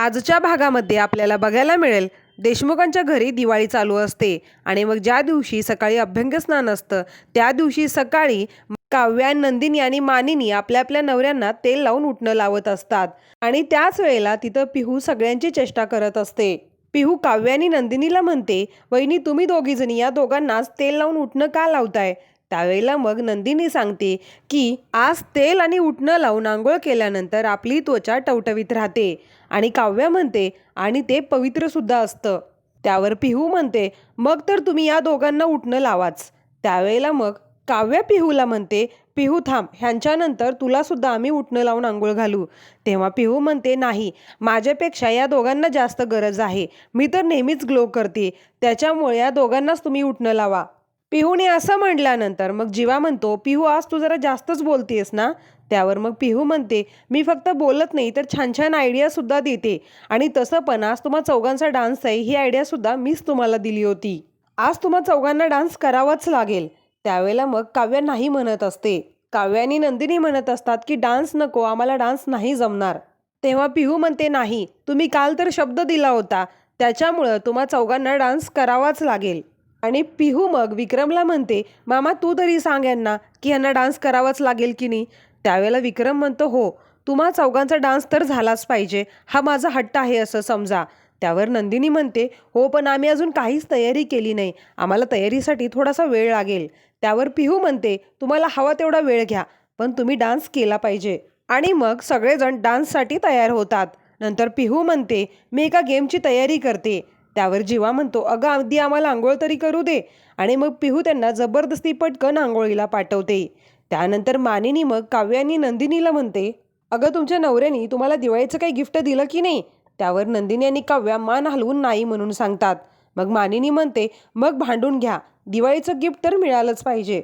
आजच्या भागामध्ये आपल्याला बघायला मिळेल देशमुखांच्या घरी दिवाळी चालू असते आणि मग ज्या दिवशी सकाळी अभ्यंगस्नान असतं त्या दिवशी सकाळी काव्या नंदिनी आणि मानिनी आपल्या आपल्या नवऱ्यांना तेल लावून उठणं लावत असतात आणि त्याच वेळेला तिथं पिहू सगळ्यांची चेष्टा करत असते. पिहू काव्यानी आणि नंदिनीला म्हणते वहिनी तुम्ही दोघीजणी या दोघांनाच तेल लावून उठणं का लावताय? त्यावेळेला मग नंदिनी सांगते की आज तेल आणि उठणं लावून आंघोळ केल्यानंतर आपली त्वचा टवटवीत राहते. आणि काव्य म्हणते आणि ते पवित्रसुद्धा असतं. त्यावर पिहू म्हणते मग तर तुम्ही या दोघांना उठणं लावाच. त्यावेळेला मग काव्य पिहूला म्हणते पिहू थांब ह्यांच्यानंतर तुलासुद्धा आम्ही उठणं लावून आंघोळ घालू. तेव्हा पिहू म्हणते नाही माझ्यापेक्षा या दोघांना जास्त गरज आहे. मी तर नेहमीच ग्लो करते. त्याच्यामुळे या दोघांनाच तुम्ही उठणं लावा. पिहूने असं म्हटल्यानंतर मग जीवा म्हणतो पिहू आज तू जरा जास्तच बोलतेस ना? त्यावर मग पिहू म्हणते मी फक्त बोलत नाही तर छान छान आयडियासुद्धा देते. आणि तसं पण आज तुम्हा चौघांचा डान्स आहे ही आयडियासुद्धा मीच तुम्हाला दिली होती. आज तुम्हा चौघांना डान्स करावाच लागेल. त्यावेळेला मग काव्य नाही म्हणत असते. काव्य आणि नंदिनी म्हणत असतात की डान्स नको आम्हाला डान्स नाही जमणार. तेव्हा पिहू म्हणते नाही तुम्ही काल तर शब्द दिला होता. त्याच्यामुळं तुम्हा चौघांना डान्स करावाच लागेल. आणि पिहू मग विक्रमला म्हणते मामा तू तरी सांग यांना की यांना डान्स करावाच लागेल की नाही. त्यावेळेला विक्रम म्हणतो हो तुम्हा चौघांचा डान्स तर झालाच पाहिजे. हा माझा हट्ट आहे असं समजा. त्यावर नंदिनी म्हणते हो पण आम्ही अजून काहीच तयारी केली नाही. आम्हाला तयारीसाठी थोडासा वेळ लागेल. त्यावर पिहू म्हणते तुम्हाला हवा तेवढा वेळ घ्या पण तुम्ही डान्स केला पाहिजे. आणि मग सगळेजण डान्ससाठी तयार होतात. नंतर पिहू म्हणते मी एका गेमची तयारी करते. त्यावर जीवा म्हणतो. अगं अगदी आम्हाला आंघोळ तरी करू दे. आणि मग पिहू त्यांना जबरदस्ती पटकन आंघोळीला पाठवते. त्यानंतर मानिनी मग काव्यानी नंदिनीला म्हणते अगं तुमच्या नवऱ्यानी तुम्हाला दिवाळीचं काही गिफ्ट दिलं की नाही त्यावर नंदिनी आणि काव्या मान हलवून नाही म्हणून सांगतात. मग मानिनी म्हणते मग भांडून घ्या. दिवाळीचं गिफ्ट तर मिळालंच पाहिजे.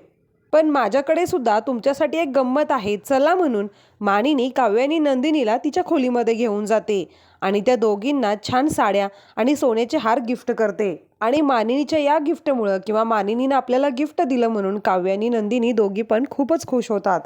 पण माझ्याकडे सुद्धा तुमच्यासाठी एक गंमत आहे. चला म्हणून मानिनी काव्यानी नंदिनीला तिच्या खोलीमध्ये घेऊन जाते आणि त्या दोघींना छान साड्या आणि सोन्याचे हार गिफ्ट करते. आणि मानिनीच्या या गिफ्टमुळं किंवा मानिनीनं आपल्याला गिफ्ट दिलं म्हणून काव्यानी नंदिनी दोघी पण खूपच खुश होतात.